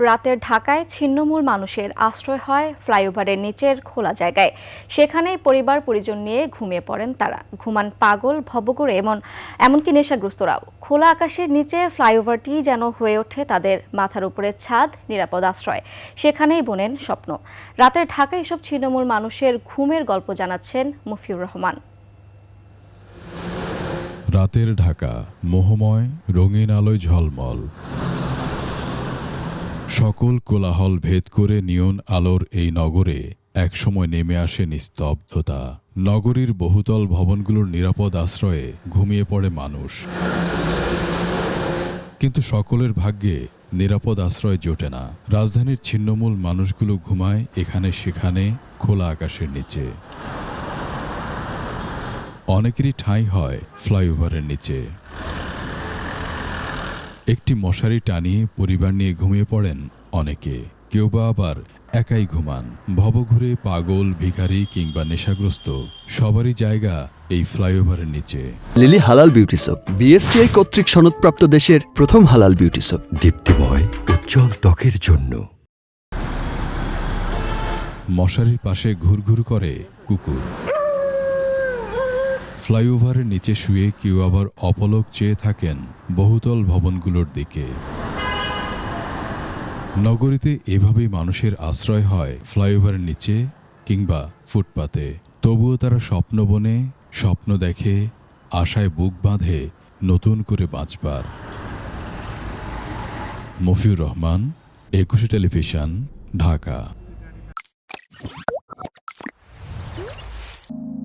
রাতের ঢাকায় ছিন্নমূল মানুষের আশ্রয় হয় ফ্লাইওভারের নিচের খোলা জায়গায়। সেখানেই পরিবার পরিজন নিয়ে ঘুমিয়ে পড়েন তারা। ঘুমান পাগল, ভবঘুরে এমন, এমনকি নেশাগ্রস্তরাও। খোলা আকাশের নিচে ফ্লাইওভারটি যেন হয়ে ওঠে তাদের মাথার উপরে ছাদ, নিরাপদ আশ্রয়। সেখানেই বোনেন স্বপ্ন। রাতের ঢাকায় এসব ছিন্নমূল মানুষের ঘুমের গল্প জানাচ্ছেন মুফিউর রহমান। রাতের ঢাকা, মোহময়, রঙিন আলোয় ঝলমল। সকল কোলাহল ভেদ করে নিয়ন আলোর এই নগরে একসময় নেমে আসে নিস্তব্ধতা। নগরীর বহুতল ভবনগুলোর নিরাপদ আশ্রয়ে ঘুমিয়ে পড়ে মানুষ। কিন্তু সকলের ভাগ্যে নিরাপদ আশ্রয় জোটে না। রাজধানীর ছিন্নমূল মানুষগুলো ঘুমায় এখানে সেখানে খোলা আকাশের নিচে। অনেকেরই ঠাঁই হয় ফ্লাইওভারের নিচে। একটি মশারি টানিয়ে পরিবার নিয়ে ঘুমিয়ে পড়েন অনেকে। কেউ বা আবার একাই ঘুমান। ভবঘুরে পাগল ভিখারি কিংবা নেশাগ্রস্ত সবারই জায়গা এই ফ্লাইওভারের নিচে। লিলি হালাল বিউটি সোপ। বিএসটিআই কর্তৃক সনদপ্রাপ্ত দেশের প্রথম হালাল বিউটি সোপ। দীপ্তিময় উজ্জ্বল ত্বকের জন্য। মশারির পাশে ঘুরঘুর করে কুকুর। ফ্লাইওভারের নিচে শুয়ে কেউ আবার অপলক চেয়ে থাকেন বহুতল ভবনগুলোর দিকে। নগরীতে এভাবেই মানুষের আশ্রয় হয় ফ্লাইওভারের নিচে কিংবা ফুটপাতে। তবুও তারা স্বপ্ন বনে, স্বপ্ন দেখে, আশায় বুক বাঁধে নতুন করে বাঁচবার। মফিউর রহমান, একুশে টেলিভিশন, ঢাকা।